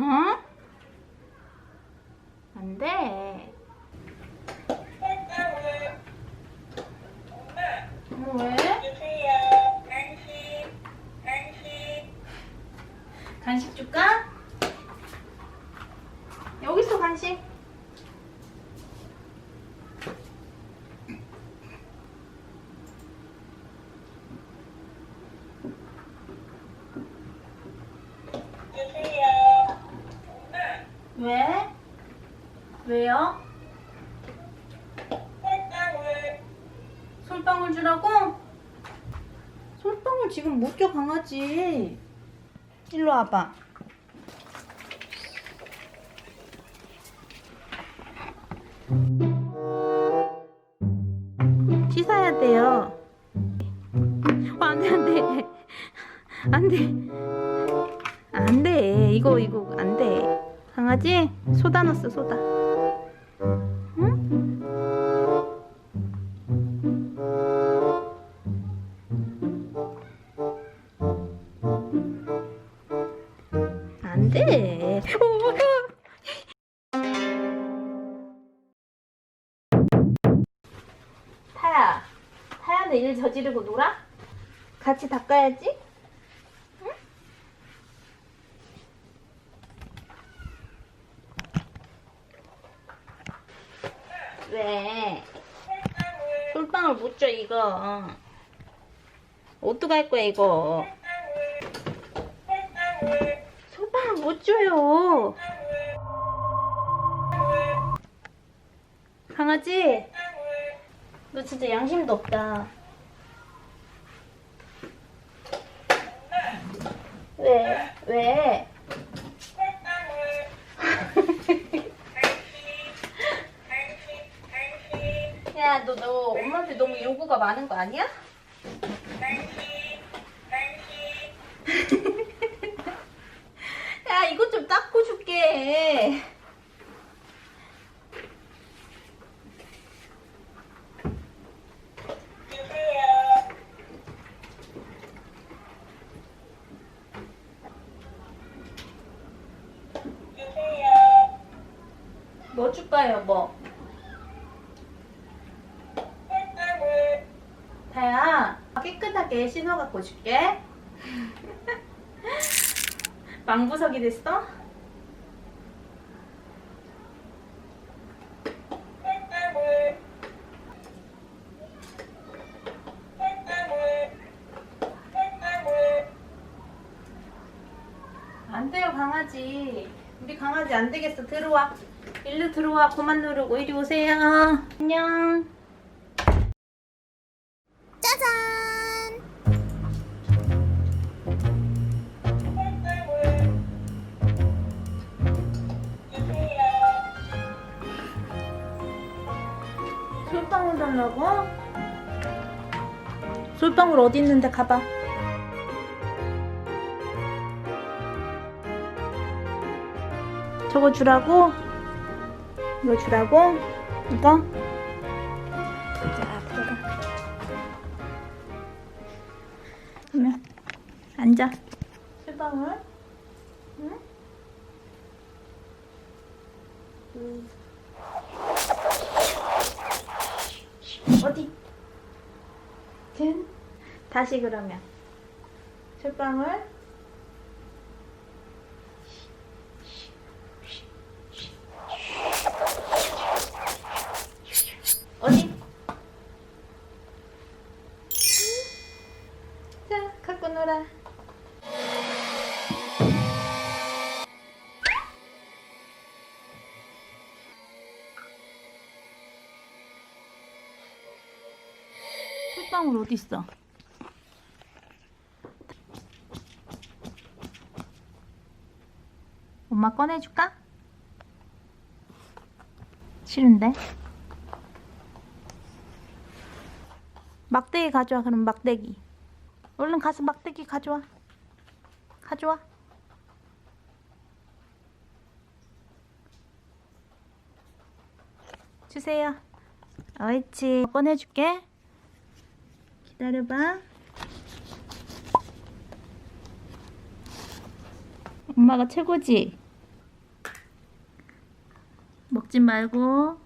응? 안 돼. 어, 왜? 간식, 간식. 간식 줄까? 여기 있어 간식. 주세요. 왜? 왜요? 솔방울 주라고? 솔방울 지금 못 줘 강아지. 일로 와봐. 씻어야 돼요. 어, 안 돼, 안 돼. 안 돼. 안 돼. 이거, 이거, 안 돼. 강아지, 넣었어, 소다. 응? 안 돼. 타야, 타야는 일 저지르고 놀아? 같이 닦아야지. 왜? 솔방울 못줘 이거. 어떡할 거야 이거? 솔방울 못 줘요. 강아지, 너 진짜 양심도 없다. 왜? 왜? 야, 너, 너 엄마한테 너무 요구가 많은 거 아니야? 야, 이것 좀 닦고 줄게. 뭐 줄까요, 뭐? 깨끗하게 씻어갖고 줄게. 망부석이 됐어? 안 돼요, 강아지. 우리 강아지 안 되겠어. 들어와. 일로 들어와. 그만 누르고 이리 오세요. 안녕. 달라고? 솔방울 어디 있는데 가봐. 저거 주라고? 이거 주라고? 이거? 자, 들어가. 그러면 앉아. 솔방울? 응? 음. 다시 그러면 솔방울 어디? 자 갖고 놀아 솔방울 어디 있어? 엄마 꺼내줄까? 싫은데? 막대기 가져와 그럼 막대기 얼른 가서 막대기 가져와 가져와 주세요 옳지 꺼내줄게 기다려봐. 엄마가 최고지? 먹지 말고